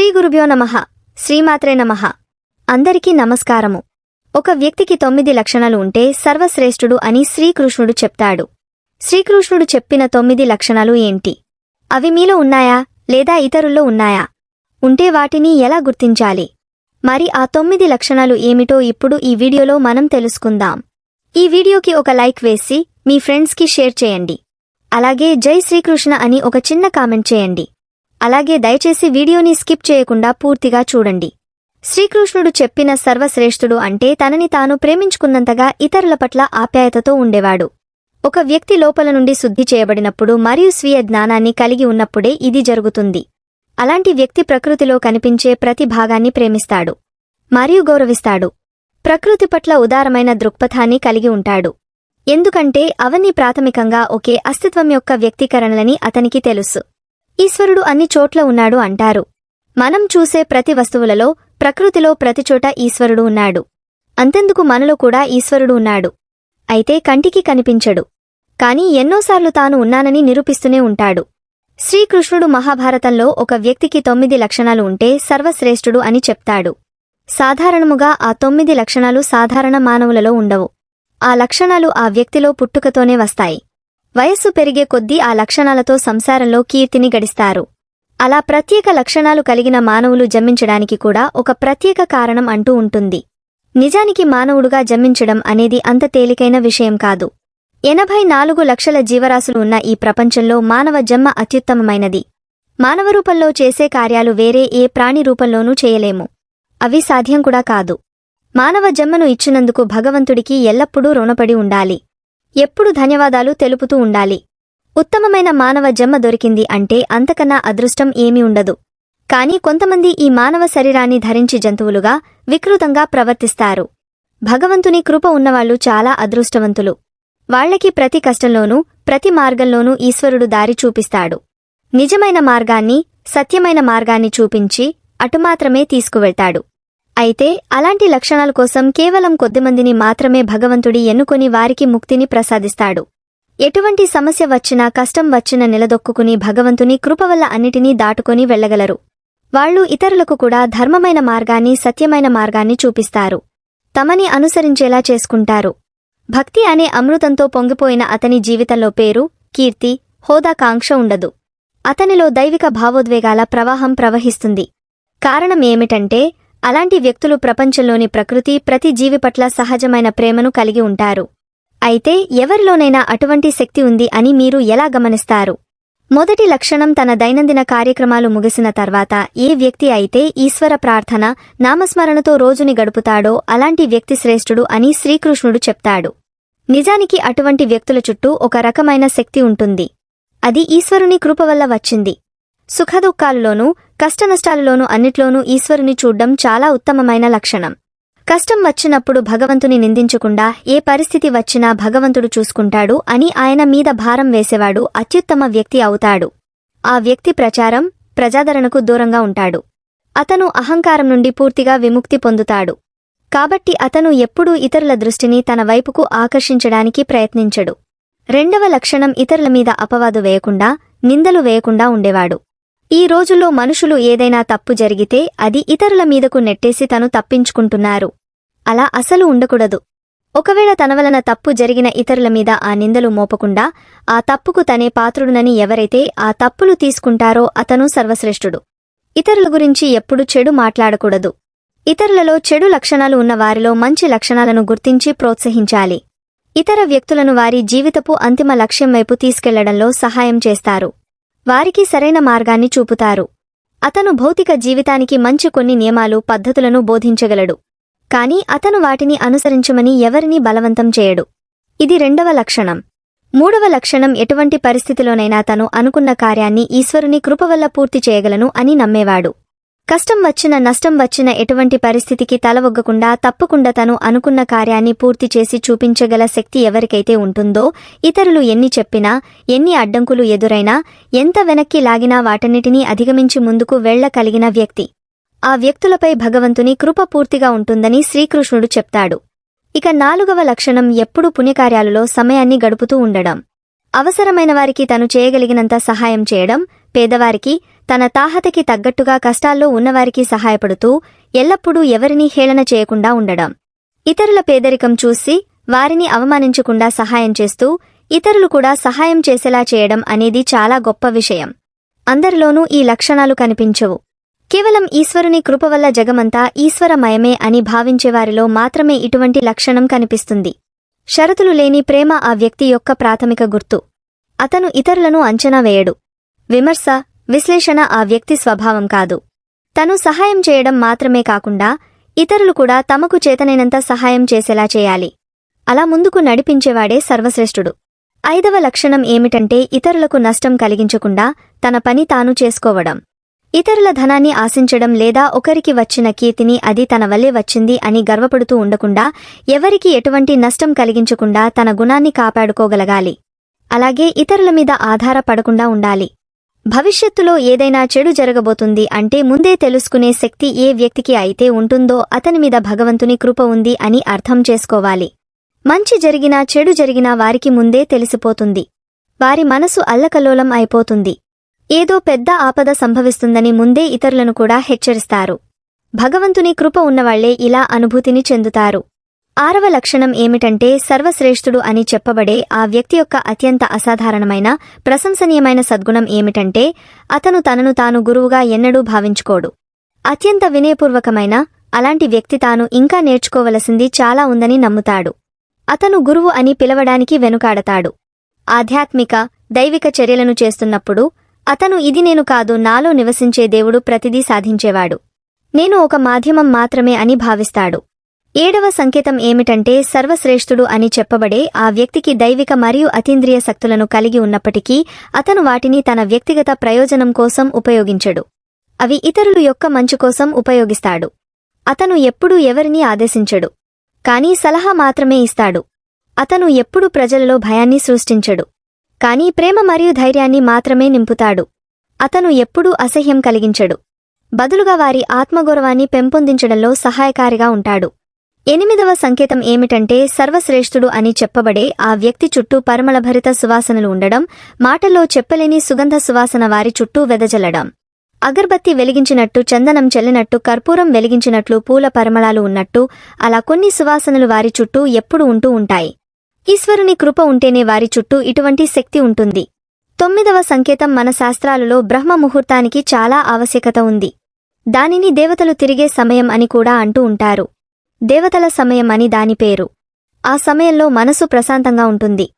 శ్రీ గురుభ్యో నమః. శ్రీమాత్రే నమ. అందరికీ నమస్కారము. ఒక వ్యక్తికి తొమ్మిది లక్షణాలు ఉంటే సర్వశ్రేష్ఠుడు అని శ్రీకృష్ణుడు చెప్తాడు. శ్రీకృష్ణుడు చెప్పిన తొమ్మిది లక్షణాలు ఏంటి? అవి మీలో ఉన్నాయా లేదా ఇతరుల్లో ఉన్నాయా? ఉంటే వాటిని ఎలా గుర్తించాలి? మరి ఆ తొమ్మిది లక్షణాలు ఏమిటో ఇప్పుడు ఈ వీడియోలో మనం తెలుసుకుందాం. ఈ వీడియోకి ఒక లైక్ వేసి మీ ఫ్రెండ్స్కి షేర్ చేయండి. అలాగే జై శ్రీకృష్ణ అని ఒక చిన్న కామెంట్ చేయండి. అలాగే దయచేసి వీడియోని స్కిప్ చేయకుండా పూర్తిగా చూడండి. శ్రీకృష్ణుడు చెప్పిన సర్వశ్రేష్ఠుడు అంటే తనని తాను ప్రేమించుకున్నంతగా ఇతరుల పట్ల ఆప్యాయతతో ఉండేవాడు. ఒక వ్యక్తి లోపల నుండి శుద్ధి చేయబడినప్పుడు మరియు స్వీయ జ్ఞానాన్ని కలిగి ఉన్నప్పుడే ఇది జరుగుతుంది. అలాంటి వ్యక్తి ప్రకృతిలో కనిపించే ప్రతి భాగాన్ని ప్రేమిస్తాడు. మరియు గౌరవిస్తాడు. ప్రకృతి పట్ల ఉదారమైన దృక్పథాన్ని కలిగి ఉంటాడు. ఎందుకంటే అవన్నీ ప్రాథమికంగా ఒకే అస్తిత్వం యొక్క వ్యక్తీకరణలని అతనికి తెలుసు. ఈశ్వరుడు అన్ని చోట్ల ఉన్నాడు అంటారు. మనం చూసే ప్రతి వస్తువులలో ప్రకృతిలో ప్రతిచోట ఈశ్వరుడు ఉన్నాడు. అంతెందుకు మనలో కూడా ఈశ్వరుడు ఉన్నాడు. అయితే కంటికి కనిపించడు. కాని ఎన్నోసార్లు తాను ఉన్నానని నిరూపిస్తూనే ఉంటాడు. శ్రీకృష్ణుడు మహాభారతంలో ఒక వ్యక్తికి తొమ్మిది లక్షణాలు ఉంటే సర్వశ్రేష్ఠుడు అని చెప్తాడు. సాధారణముగా ఆ తొమ్మిది లక్షణాలు సాధారణ మానవులలో ఉండవు. ఆ లక్షణాలు ఆ వ్యక్తిలో పుట్టుకతోనే వస్తాయి. వయస్సు పెరిగే కొద్దీ ఆ లక్షణాలతో సంసారంలో కీర్తిని గడిస్తారు. అలా ప్రత్యేక లక్షణాలు కలిగిన మానవులు జన్మించడానికి కూడా ఒక ప్రత్యేక కారణం అంటూ ఉంటుంది. నిజానికి మానవుడుగా జన్మించడం అనేది అంత తేలికైన విషయం కాదు. ఎనభై నాలుగు లక్షల జీవరాశులు ఉన్న ఈ ప్రపంచంలో మానవ జన్మ అత్యుత్తమమైనది. మానవ రూపంలో చేసే కార్యాలు వేరే ఏ ప్రాణి రూపంలోనూ చేయలేము. అవి సాధ్యం కూడా కాదు. మానవ జన్మను ఇచ్చినందుకు భగవంతుడికి ఎల్లప్పుడూ రుణపడి ఉండాలి. ఎప్పుడు ధన్యవాదాలు తెలుపుతూ ఉండాలి. ఉత్తమమైన మానవ జమ్మ దొరికింది అంటే అంతకన్నా అదృష్టం ఏమీ ఉండదు. కాని కొంతమంది ఈ మానవ శరీరాన్ని ధరించి జంతువులుగా వికృతంగా ప్రవర్తిస్తారు. భగవంతుని కృప ఉన్నవాళ్ళు చాలా అదృష్టవంతులు. వాళ్ళకి ప్రతి కష్టంలోనూ ప్రతి మార్గంలోనూ ఈశ్వరుడు దారి చూపిస్తాడు. నిజమైన మార్గాన్ని సత్యమైన మార్గాన్ని చూపించి అటుమాత్రమే తీసుకువెళ్తాడు. అయితే అలాంటి లక్షణాల కోసం కేవలం కొద్దిమందిని మాత్రమే భగవంతుడి ఎన్నుకొని వారికి ముక్తిని ప్రసాదిస్తాడు. ఎటువంటి సమస్య వచ్చినా కష్టం వచ్చినా నిలదొక్కుకుని భగవంతుని కృప వల్ల అన్నిటినీ దాటుకొని వెళ్ళగలరు వాళ్ళు ఇతరులకు కూడా ధర్మమైన మార్గాన్ని సత్యమైన మార్గాన్ని చూపిస్తారు. తమని అనుసరించేలా చేసుకుంటారు. భక్తి అనే అమృతంతో పొంగిపోయిన అతని జీవితంలో పేరు కీర్తి హోదా కాంక్ష ఉండదు. అతనిలో దైవిక భావోద్వేగాల ప్రవాహం ప్రవహిస్తుంది. కారణం ఏమిటంటే అలాంటి వ్యక్తులు ప్రపంచంలోని ప్రకృతి ప్రతి జీవి పట్ల సహజమైన ప్రేమను కలిగి ఉంటారు. అయితే ఎవరిలోనైనా అటువంటి శక్తి ఉంది అని మీరు ఎలా గమనిస్తారు? మొదటి లక్షణం తన దైనందిన కార్యక్రమాలు ముగిసిన తర్వాత ఏ వ్యక్తి అయితే ఈశ్వర ప్రార్థన నామస్మరణతో రోజుని గడుపుతాడో అలాంటి వ్యక్తి శ్రేష్ఠుడు అని శ్రీకృష్ణుడు చెప్తాడు. నిజానికి అటువంటి వ్యక్తుల చుట్టూ ఒక రకమైన శక్తి ఉంటుంది. అది ఈశ్వరుని కృప వల్ల వచ్చింది. సుఖదుఖాలలోనూ కష్టనష్టాలలోనూ అన్నిట్లోనూ ఈశ్వరుని చూడ్డం చాలా ఉత్తమమైన లక్షణం. కష్టం వచ్చినప్పుడు భగవంతుని నిందించకుండా ఏ పరిస్థితి వచ్చినా భగవంతుడు చూసుకుంటాడు అని ఆయన మీద భారం వేసేవాడు అత్యుత్తమ వ్యక్తి అవుతాడు. ఆ వ్యక్తి ప్రచారం ప్రజాదరణకు దూరంగా ఉంటాడు. అతను అహంకారం నుండి పూర్తిగా విముక్తి పొందుతాడు. కాబట్టి అతను ఎప్పుడూ ఇతరుల దృష్టిని తన వైపుకు ఆకర్షించడానికి ప్రయత్నించడు. రెండవ లక్షణం ఇతరుల మీద అపవాదు వేయకుండా నిందలు వేయకుండా ఉండేవాడు. ఈ రోజుల్లో మనుషులు ఏదైనా తప్పు జరిగితే అది ఇతరుల మీదకు నెట్టేసి తను తప్పించుకుంటున్నారు. అలా అసలు ఉండకూడదు. ఒకవేళ తన వలన తప్పు జరిగిన ఇతరుల మీద ఆ నిందలు మోపకుండా ఆ తప్పుకు తనే పాత్రుడునని ఎవరైతే ఆ తప్పులు తీసుకుంటారో అతను సర్వశ్రేష్ఠుడు. ఇతరుల గురించి ఎప్పుడు చెడు మాట్లాడకూడదు. ఇతరులలో చెడు లక్షణాలు ఉన్న వారిలో మంచి లక్షణాలను గుర్తించి ప్రోత్సహించాలి. ఇతర వ్యక్తులను వారి జీవితపు అంతిమ లక్ష్యం వైపు తీసుకెళ్ళడంలో సహాయం చేస్తారు. వారికి సరైన మార్గాన్ని చూపుతారు. అతను భౌతిక జీవితానికి మంచి కొన్ని నియమాలు పద్ధతులను బోధించగలడు. కాని అతను వాటిని అనుసరించమని ఎవరినీ బలవంతం చేయడు. ఇది రెండవ లక్షణం. మూడవ లక్షణం ఎటువంటి పరిస్థితిలోనైనా తను అనుకున్న కార్యాన్ని ఈశ్వరుని కృప వల్ల పూర్తి చేయగలను అని నమ్మేవాడు. కష్టం వచ్చిన నష్టం వచ్చిన ఎటువంటి పరిస్థితికి తలవొగ్గకుండా తప్పకుండా తను అనుకున్న కార్యాన్ని పూర్తి చేసి చూపించగల శక్తి ఎవరికైతే ఉంటుందో ఇతరులు ఎన్ని చెప్పినా ఎన్ని అడ్డంకులు ఎదురైనా ఎంత వెనక్కి లాగినా వాటన్నిటినీ అధిగమించి ముందుకు వెళ్ళకలిగిన వ్యక్తి. ఆ వ్యక్తులపై భగవంతుని కృప పూర్తిగా ఉంటుందని శ్రీకృష్ణుడు చెప్తాడు. ఇక నాలుగవ లక్షణం ఎప్పుడూ పుణ్యకార్యాలలో సమయాన్ని గడుపుతూ ఉండడం. అవసరమైన వారికి తను చేయగలిగినంత సహాయం చేయడం పేదవారికి తన తాహతకి తగ్గట్టుగా కష్టాల్లో ఉన్నవారికి సహాయపడుతూ ఎల్లప్పుడూ ఎవరినీ హేళన చేయకుండా ఉండడం. ఇతరుల పేదరికం చూసి వారిని అవమానించకుండా సహాయం చేస్తూ ఇతరులు కూడా సహాయం చేసేలా చేయడం అనేది చాలా గొప్ప విషయం. అందరిలోనూ ఈ లక్షణాలు కనిపించవు. కేవలం ఈశ్వరుని కృప వల్ల జగమంతా ఈశ్వరమయమే అని భావించేవారిలో మాత్రమే ఇటువంటి లక్షణం కనిపిస్తుంది. షరతులు లేని ప్రేమ ఆ వ్యక్తి యొక్క ప్రాథమిక గుర్తు. అతను ఇతరులను అంచనా వేయడు. విమర్శ విశ్లేషణ ఆ వ్యక్తి స్వభావం కాదు. తను సహాయం చేయడం మాత్రమే కాకుండా ఇతరులు కూడా తమకు చేతనైనంత సహాయం చేసేలా చేయాలి. అలా ముందుకు నడిపించేవాడే సర్వశ్రేష్ఠుడు. ఐదవ లక్షణం ఏమిటంటే ఇతరులకు నష్టం కలిగించకుండా తన పని తాను చేసుకోవడం. ఇతరుల ధనాన్ని ఆశించడం లేదా ఒకరికి వచ్చిన కీర్తిని అది తన వల్లే వచ్చింది అని గర్వపడుతూ ఉండకుండా ఎవరికి ఎటువంటి నష్టం కలిగించకుండా తన గుణాన్ని కాపాడుకోగలగాలి. అలాగే ఇతరుల మీద ఆధారపడకుండా ఉండాలి. భవిష్యత్తులో ఏదైనా చెడు జరగబోతుంది అంటే ముందే తెలుసుకునే శక్తి ఏ వ్యక్తికి అయితే ఉంటుందో అతని మీద భగవంతుని కృప ఉంది అని అర్థం చేసుకోవాలి. మంచి జరిగినా చెడు జరిగినా వారికి ముందే తెలిసిపోతుంది. వారి మనసు అల్లకల్లోలం అయిపోతుంది. ఏదో పెద్ద ఆపద సంభవిస్తుందని ముందే ఇతరులను కూడా హెచ్చరిస్తారు. భగవంతుని కృప ఉన్నవాళ్ళే ఇలా అనుభూతిని చెందుతారు. ఆరవ లక్షణం ఏమిటంటే సర్వశ్రేష్ఠుడు అని చెప్పబడే ఆ వ్యక్తి యొక్క అత్యంత అసాధారణమైన ప్రశంసనీయమైన సద్గుణం ఏమిటంటే అతను తనను తాను గురువుగా ఎన్నడూ భావించుకోడు. అత్యంత వినయపూర్వకమైన అలాంటి వ్యక్తి తాను ఇంకా నేర్చుకోవలసింది చాలా ఉందని నమ్ముతాడు. అతను గురువు అని పిలవడానికి వెనుకాడతాడు. ఆధ్యాత్మిక దైవిక చర్యలను చేస్తున్నప్పుడు అతను ఇది నేను కాదు నాలో నివసించే దేవుడు ప్రతిదీ సాధించేవాడు. నేను ఒక మాధ్యమం మాత్రమే అని భావిస్తాడు. ఏడవ సంకేతం ఏమిటంటే సర్వశ్రేష్ఠుడు అని చెప్పబడే ఆ వ్యక్తికి దైవిక మరియు అతీంద్రియ శక్తులను కలిగి ఉన్నప్పటికీ అతను వాటిని తన వ్యక్తిగత ప్రయోజనం కోసం ఉపయోగించడు. అవి ఇతరులు యొక్క మంచు కోసం ఉపయోగిస్తాడు. అతను ఎప్పుడూ ఎవరినీ ఆదేశించడు. కానీ సలహా మాత్రమే ఇస్తాడు. అతను ఎప్పుడూ ప్రజలలో భయాన్ని సృష్టించడు. కానీ ప్రేమ మరియు ధైర్యాన్ని మాత్రమే నింపుతాడు. అతను ఎప్పుడూ అసహ్యం కలిగించడు. బదులుగా వారి ఆత్మగౌరవాన్ని పెంపొందించడంలో సహాయకారిగా ఉంటాడు. ఎనిమిదవ సంకేతం ఏమిటంటే సర్వశ్రేష్ఠుడు అని చెప్పబడే ఆ వ్యక్తి చుట్టూ పరిమళభరిత సువాసనలు ఉండడం మాటల్లో చెప్పలేని సుగంధ సువాసన వారి చుట్టూ వెదజల్లడం. అగర్బత్తి వెలిగించినట్టు చందనం చెల్లినట్టు కర్పూరం వెలిగించినట్లు పూల పరిమళాలు ఉన్నట్టు అలా కొన్ని సువాసనలు వారి చుట్టూ ఎప్పుడు ఉంటూ ఉంటాయి. ఈశ్వరుని కృప ఉంటేనే వారి చుట్టూ ఇటువంటి శక్తి ఉంటుంది. తొమ్మిదవ సంకేతం మన శాస్త్రాలలో బ్రహ్మ ముహూర్తానికి చాలా ఆవశ్యకత ఉంది. దానిని దేవతలు తిరిగే సమయం అని కూడా అంటూ ఉంటారు. దేవతల సమయం అని దాని పేరు. ఆ సమయంలో మనసు ప్రశాంతంగా ఉంటుంది.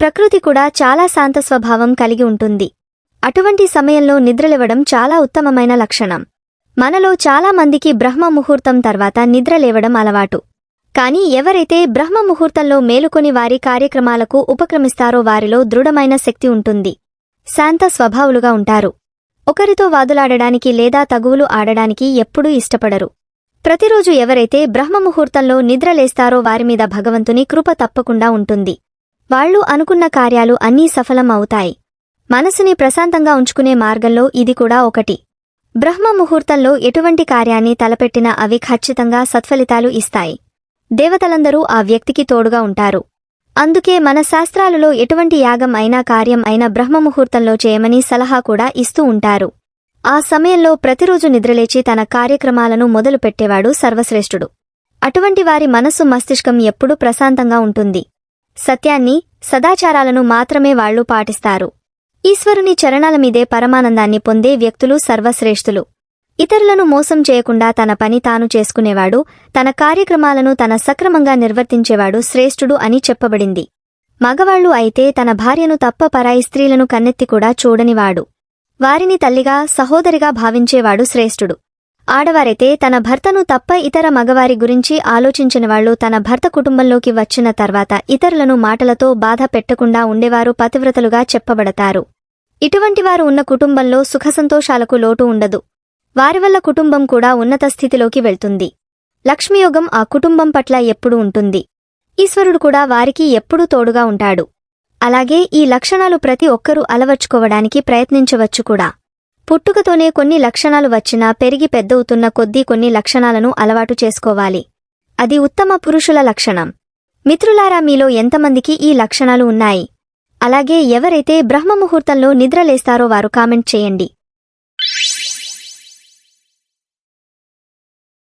ప్రకృతి కూడా చాలా శాంత స్వభావం కలిగి ఉంటుంది. అటువంటి సమయంలో నిద్రలేవడం చాలా ఉత్తమమైన లక్షణం. మనలో చాలా మందికి బ్రహ్మ ముహూర్తం తర్వాత నిద్రలేవడం అలవాటు. కాని ఎవరైతే బ్రహ్మ ముహూర్తంలో మేలుకొని వారి కార్యక్రమాలకు ఉపక్రమిస్తారో వారిలో దృఢమైన శక్తి ఉంటుంది. శాంత స్వభావులుగా ఉంటారు. ఒకరితో వాదులాడడానికి లేదా తగువులు ఆడడానికి ఎప్పుడూ ఇష్టపడరు. ప్రతిరోజు ఎవరైతే బ్రహ్మముహూర్తంలో నిద్రలేస్తారో వారిమీద భగవంతుని కృప తప్పకుండా ఉంటుంది. వాళ్ళు అనుకున్న కార్యాలు అన్నీ సఫలం అవుతాయి. మనసుని ప్రశాంతంగా ఉంచుకునే మార్గంలో ఇది కూడా ఒకటి. బ్రహ్మ ముహూర్తంలో ఎటువంటి కార్యాన్ని తలపెట్టినా అవి ఖచ్చితంగా సత్ఫలితాలు ఇస్తాయి. దేవతలందరూ ఆ వ్యక్తికి తోడుగా ఉంటారు. అందుకే మన శాస్త్రాలలో ఎటువంటి యాగం అయినా కార్యం అయినా బ్రహ్మముహూర్తంలో చేయమని సలహా కూడా ఇస్తూ ఉంటారు. ఆ సమయంలో ప్రతిరోజు నిద్రలేచి తన కార్యక్రమాలను మొదలుపెట్టేవాడు సర్వశ్రేష్ఠుడు. అటువంటి వారి మనస్సు మస్తిష్కం ఎప్పుడూ ప్రశాంతంగా ఉంటుంది. సత్యాన్ని సదాచారాలను మాత్రమే వాళ్ళు పాటిస్తారు. ఈశ్వరుని చరణాల మీదే పరమానందాన్ని పొందే వ్యక్తులు సర్వశ్రేష్ఠులు. ఇతరులను మోసం చేయకుండా తన పని తాను చేసుకునేవాడు తన కార్యక్రమాలను తన సక్రమంగా నిర్వర్తించేవాడు శ్రేష్ఠుడు అని చెప్పబడింది. మగవాళ్ళు అయితే తన భార్యను తప్ప పరాయి స్త్రీలను కన్నెత్తి కూడా చూడనివాడు. వారిని తల్లిగా సహోదరిగా భావించేవాడు శ్రేష్ఠుడు. ఆడవారైతే తన భర్తను తప్ప ఇతర మగవారి గురించి ఆలోచించినవాళ్ళు తన భర్త కుటుంబంలోకి వచ్చిన తర్వాత ఇతరులను మాటలతో బాధ పెట్టకుండా ఉండేవారు పతివ్రతలుగా చెప్పబడతారు. ఇటువంటివారు ఉన్న కుటుంబంలో సుఖసంతోషాలకు లోటు ఉండదు. వారి వల్ల కుటుంబం కూడా ఉన్నత స్థితిలోకి వెళ్తుంది. లక్ష్మియోగం ఆ కుటుంబం పట్ల ఎప్పుడూ ఉంటుంది. ఈశ్వరుడు కూడా వారికి ఎప్పుడూ తోడుగా ఉంటాడు. అలాగే ఈ లక్షణాలు ప్రతి ఒక్కరూ అలవర్చుకోవడానికి ప్రయత్నించవచ్చు కూడా. పుట్టుకతోనే కొన్ని లక్షణాలు వచ్చినా పెరిగి పెద్దవుతున్న కొద్దీ కొన్ని లక్షణాలను అలవాటు చేసుకోవాలి. అది ఉత్తమ పురుషుల లక్షణం. మిత్రులారా మీలో ఎంతమందికి ఈ లక్షణాలు ఉన్నాయి? అలాగే ఎవరైతే బ్రహ్మముహూర్తంలో నిద్రలేస్తారో వారు కామెంట్ చేయండి.